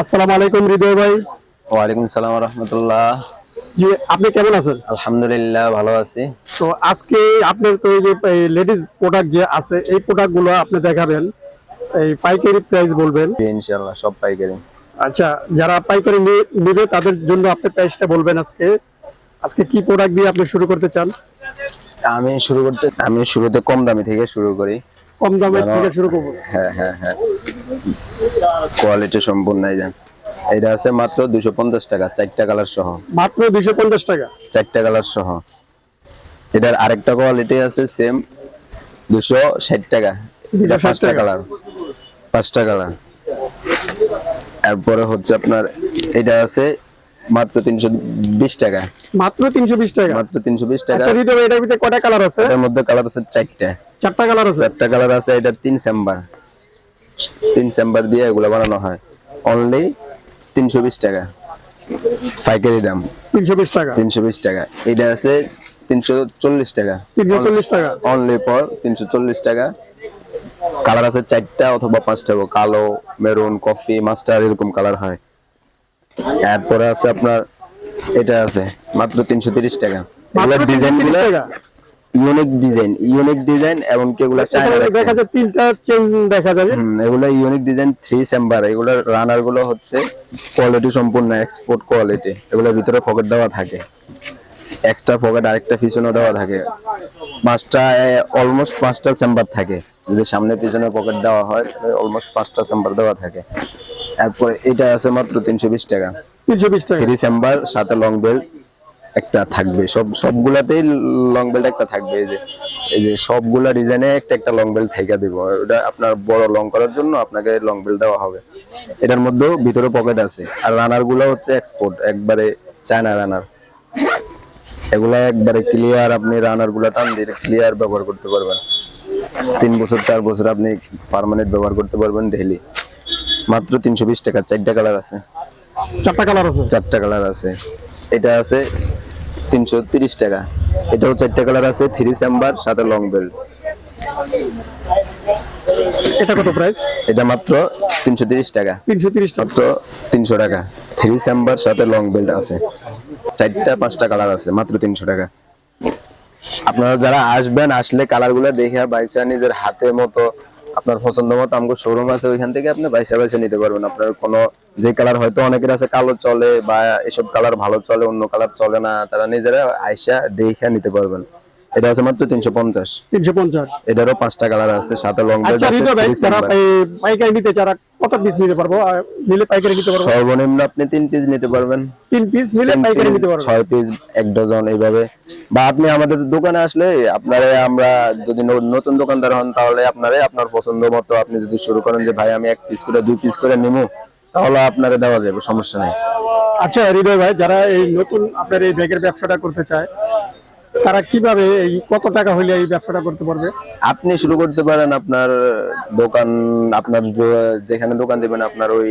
আসসালামু আলাইকুম হৃদয় ভাই। ওয়ালাইকুম সালাম রহমতুল্লাহ। জি আপনি কেমন আছেন? আলহামদুলিল্লাহ ভালো আছি। তো আজকে আপনার তো এই যে লেডিস প্রোডাক্ট যে আছে এই প্রোডাক্টগুলো আপনি দেখাবেন এই পাইকারি প্রাইস বলবেন। ইনশাআল্লাহ সব পাইকারি। আচ্ছা যারা পাইকারি নেবে তাদের জন্য আপনি প্রাইসটা বলবেন আজকে। আজকে কি প্রোডাক্ট দিয়ে আপনি শুরু করতে চান? আমি শুরু করতে আমি শুরুতে কম দামি থেকে শুরু করি। কম দামে থেকে শুরু করব। হ্যাঁ হ্যাঁ হ্যাঁ। কোয়ালিটি সম্পূর্ণ এই যান এটা আছে মাত্র দুশো পঞ্চাশ টাকা চারটা কালার সহ। মাত্র দুইশো পঞ্চাশ টাকা? চারটা কালার সহ। এটার আরেকটা কোয়ালিটি আছে সেম দুশো ষাট টাকা। এটা পাঁচটা কালার পাঁচটা কালার তারপরে হচ্ছে আপনার এটা আছে মাত্র তিনশো বিশ টাকা। মাত্র তিনশো বিশ টাকা? মাত্র তিনশো বিশ টাকা। আচ্ছা এটার ভিতরে কটা কালার আছে? এর মধ্যে কালার আছে চারটা। চারটা কালার আছে? চারটা কালার আছে এটা তিন চেম্বার তিন চেম্বার দিয়ে এগুলো বানানো হয়। অনলি তিনশো বিশ টাকা। পাইকারি দাম। তিনশো বিশ টাকা। তিনশো বিশ টাকা। এটা আছে তিনশো চল্লিশ টাকা। তিনশো চল্লিশ টাকা। অনলি পর তিনশো চল্লিশ টাকা। কালার আছে চারটা অথবা পাঁচটা কালো মেরুন কফি মাস্টার এরকম কালার হয়। এরপরে আছে আপনার এটা আছে মাত্র তিনশো তিরিশ টাকা। ডিজাইনগুলো ইউনিক ডিজাইন ইউনিক ডিজাইন এমনকি এগুলো চায়না দেখা যায় তিনটা চেন দেখা যাবে। এগুলো ইউনিক ডিজাইন থ্রি চেম্বার এগুলো রানারগুলো হচ্ছে কোয়ালিটি সম্পূর্ণ এক্সপোর্ট কোয়ালিটি এগুলোর ভিতরে পকেট দেওয়া থাকে। এক্সট্রা পকেট আরেকটা পিছনে দেওয়া থাকে। পাঁচটা অলমোস্ট পাঁচটা চেম্বার থাকে। যদি সামনে পিছনে পকেট দেওয়া হয় অলমোস্ট পাঁচটা চেম্বার দেওয়া থাকে। তারপরে এটা আছে মাত্র তিনশো বিশ টাকা। তিনশো বিশ টাকা। থ্রি চেম্বার সাথে লং বেল্ট একটা থাকবে। সব সবগুলাতেই লং বেল্ট একটা থাকবে। এই যে এই যে সবগুলা ডিজাইনে একটা একটা লং বেল্ট থেকে দিব। ওটা আপনার বড় লং করার জন্য আপনাকে লং বেল্ট দেওয়া হবে। এটার মধ্যেও ভিতরে পকেট আছে। আর রানারগুলো হচ্ছে এক্সপোর্ট একবারে চায়না রানার এগুলা একবারে ক্লিয়ার আপনি রানারগুলা টান দিয়ে ক্লিয়ার ব্যবহার করতে পারবেন। তিন বছর চার বছর আপনি পার্মানেন্ট ব্যবহার করতে পারবেন ডেইলি মাত্র তিনশো বিশ টাকা। চারটা কালার আছে। চারটা কালার আছে? চারটা কালার আছে। এটা আছে তিনশো তিরিশ টাকা। এটাও চারটা কালার আছে থ্রি চেম্বার সাথে লং বেল্ট। এটা কত প্রাইস এটা মাত্র তিনশো তিরিশ টাকা। তিনশো তিরিশ টাকা। মাত্র তিনশো টাকা। থ্রি চেম্বার সাথে লং বেল্ট আছে। চারটা পাঁচটা কালার আছে মাত্র তিনশো টাকা। আপনারা যারা আসবেন আসলে কালারগুলো দেখে বাইসা নিজের হাতে মতো আপনার পছন্দ মতো আমাকে শোরুম আছে ওইখান থেকে আপনি বাইসে বাইসে নিতে পারবেন। আপনার কোনো যে কালার হয়তো অনেকের আছে কালো চলে বা এসব কালার ভালো চলে অন্য কালার চলে না তারা নিজেরা আইসা দেখে নিতে পারবেন। এটা আছে মাত্র তিনশো পঞ্চাশ। তিনশো পঞ্চাশ। এটারও পাঁচটা কালার আছে সাথে লং আচ্ছা আছে পাইকারি নিতে যারা কত পিস নিতে পারব? নিলে পাইকারি নিতে পারব? সর্বনিম্ন আপনি তিন পিস নিতে পারবেন। তিন পিস নিলে পাইকারি নিতে পারব ছয় পিস এক ডজন এইভাবে। বা আপনি আমাদের দোকানে আসলে আপনারে আমরা যদি নতুন দোকানদার হন তাহলে আপনারে আপনার পছন্দ মতো আপনি যদি শুরু করেন যে ভাই আমি এক পিস করে দুই পিস করে নিবো তাহলে আপনারে দেওয়া যাবে সমস্যা নেই। আচ্ছা হৃদয় ভাই যারা এই নতুন আপনার এই ব্যাগের ব্যবসাটা করতে চায় তারা কীভাবে এই কত টাকা হইলে এই ব্যবসাটা করতে পারবে? আপনি শুরু করতে পারেন আপনার দোকান, আপনার যেখানে দোকান দিবেন, আপনার ওই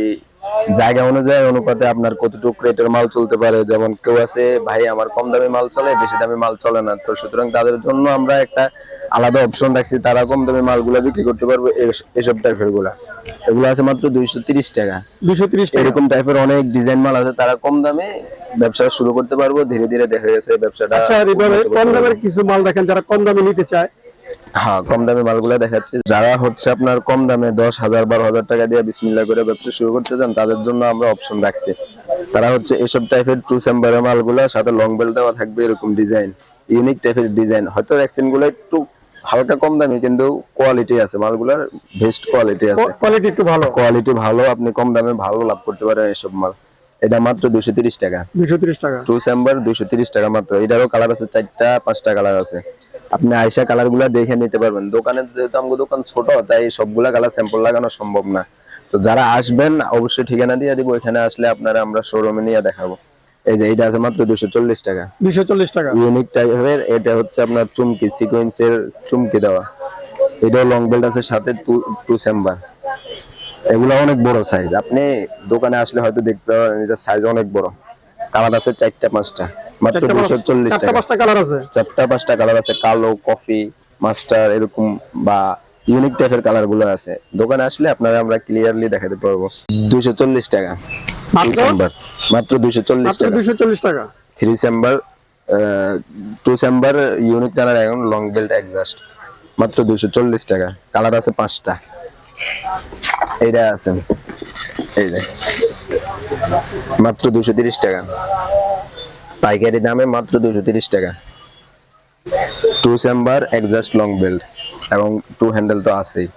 জায়গা অনুযায়ী অনুপাতে আপনার কতটুকু রেটের মাল চলতে পারে? যেমন কেউ আছে ভাই আমার কম দামি মাল চলে বেশি দামি মাল চলে না। তো সুতরাং তাদের জন্য আমরা একটা আলাদা অপশন রাখছি তারা কম দামি মালগুলো বিক্রি করতে পারবে এসব টাইপেরগুলা। এগুলো আছে মাত্র দুইশো তিরিশ টাকা। দুশো তিরিশ টাকা। এরকম টাইপের অনেক ডিজাইন মাল আছে তারা কম দামে ব্যবসা শুরু করতে পারব। ধীরে ধীরে দেখা গেছে ব্যবসাটা আচ্ছা কম দামের কিছু মাল দেখেন যারা কম দামে নিতে চায়। হ্যাঁ কম দামে মালগুলো দেখাচ্ছে। যারা হচ্ছে আপনার কম দামে দশ হাজার বারো হাজার টাকা দিয়ে বিসমিল্লা করে ব্যবসা শুরু করতে চান তাদের জন্য আমরা অপশন রাখছি। তারা হচ্ছে এসব টাইপের টু চেম্বারের মালগুলো সাথে লং দেওয়া থাকবে এরকম ডিজাইন ইউনিক টাইপের ডিজাইন হয়তো ভ্যাকসিনগুলো একটু হালকা কম দামি কিন্তু কোয়ালিটি আছে। মালগুলোর বেস্ট কোয়ালিটি আছে। কোয়ালিটি একটু ভালো। কোয়ালিটি ভালো আপনি কম দামে ভালো লাভ করতে পারেন এসব মাল। এটা মাত্র দুশো তিরিশ টাকা। দুশো তিরিশ টাকা। টু চেম্বার দুইশো তিরিশ টাকা মাত্র। এটারও কালার আছে চারটা পাঁচটা কালার আছে। আপনি আয়সা কালারগুলা দেখে নিতে পারবেন। দোকানে যেহেতু আমাদের দোকান ছোট তাই সবগুলা কালার স্যাম্পল লাগানো সম্ভব না। তো যারা আসবেন অবশ্যই ঠিকানা দিয়ে দিব এখানে আসলে আপনারা আমরা শোরুমে নিয়ে দেখাবো। এই যে এটা আছে মাত্র দুশো চল্লিশ টাকা। দুশো চল্লিশ টাকা। ইউনিক টাইপের এটা হচ্ছে আপনার চুমকি সিকোয়েন্সের চুমকি দেওয়া। এটাও লং বেল্ট আছে সাথে টু চেম্বার এগুলো অনেক বড় সাইজ আপনি দোকানে আসলে হয়তো দেখতে পারেন এটা সাইজ অনেক বড়। কালার আছে চারটা পাঁচটা। মাত্র দুশো চল্লিশ টাকা। পাঁচটা কালার আছে। চারটা পাঁচটা কালার আছে কালো কফি মাস্টার এরকম বা ইউনিক টাইপের কালারগুলো আছে। দোকানে আসলে আপনারা আমরা ক্লিয়ারলি দেখাতে পারব। দুইশো চল্লিশ টাকা। মাত্র? দুইশো চল্লিশ টাকা। দুইশো চল্লিশ টাকা। Three chamber two chamber unique colour এখন লং বেল্ট এক্সাস্ট মাত্র দুইশো চল্লিশ টাকা। কালার আছে পাঁচটা। এইটা আছে। এই মাত্র দুইশো তিরিশ টাকা। পাইকারি দামে মাত্র দুইশো তিরিশ টাকা। Two chamber exhaust long belt এবং টু হ্যান্ডেল তো আছেই।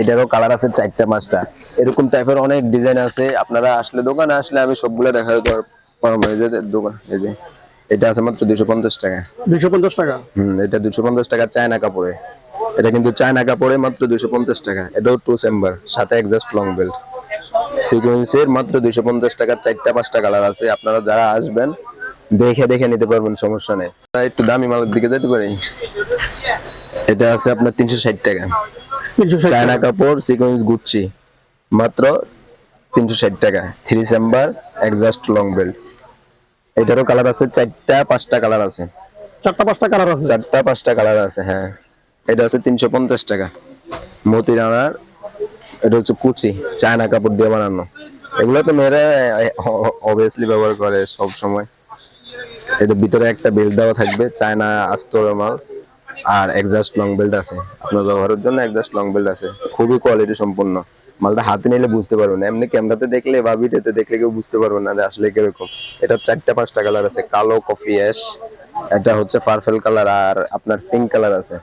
এটারও কালার আছে চারটা পাঁচটা। এরকম টাইপের অনেক ডিজাইন আছে। আপনারা আসলে দোকানে আসলে আমি সবগুলো দেখা দিতে পারব দোকান এই যে এটা আছে মাত্র দুশো পঞ্চাশ টাকা। দুইশো পঞ্চাশ টাকা? হম এটা দুশো পঞ্চাশ টাকা চায়না কাপড়ে। এটা কিন্তু চায়না কাপড়ে মাত্র দুশো পঞ্চাশ টাকা। এটাও টু চেম্বার সাথে একজাস্ট লং বেল্ট। সিকোয়েন্সের মাত্র দুইশো পঞ্চাশ টাকা চারটা পাঁচটা কালার আছে। আপনারা যারা আসবেন দেখে দেখে নিতে পারবেন সমস্যা নেই। একটু দামি মালের দিকে যেতে পারি? এটা আছে আপনার তিনশো ষাট টাকা। চায়না। কাপড় সিকোয়েন্স গুচ্ছি মাত্র তিনশো ষাট টাকা। Three chamber exhaust long belt এটারও কালার আছে চারটা পাঁচটা কালার আছে। চারটা পাঁচটা কালার আছে। চারটা পাঁচটা কালার আছে হ্যাঁ। এটা হচ্ছে তিনশো পঞ্চাশ টাকা। মতি রানার এটা হচ্ছে কুচি, চায়না কাপড় দিয়ে বানানো। এগুলো তো মেয়েরা অবভিয়াসলি ব্যবহার করে সব সময় এদের ভিতরে একটা বেল্ট দেওয়া থাকবে, চায়না আস্তর মাল আর এক্সাস্ট লং বেল্ট আছে। আপনার ব্যবহারের জন্য এক্সাস্ট লং বেল্ট আছে। খুবই কোয়ালিটি সম্পন্ন। মালটা হাতে নিলে বুঝতে পারবেন এমনি ক্যামেরাতে দেখলে বা ভিডিওতে দেখলে কেউ বুঝতে পারবেন না যে আসলে কীরকম। এটা চারটা পাঁচটা কালার আছে। কালো কফি অ্যাশ এটা হচ্ছে পার্পল কালার আর আপনার পিঙ্ক কালার আছে।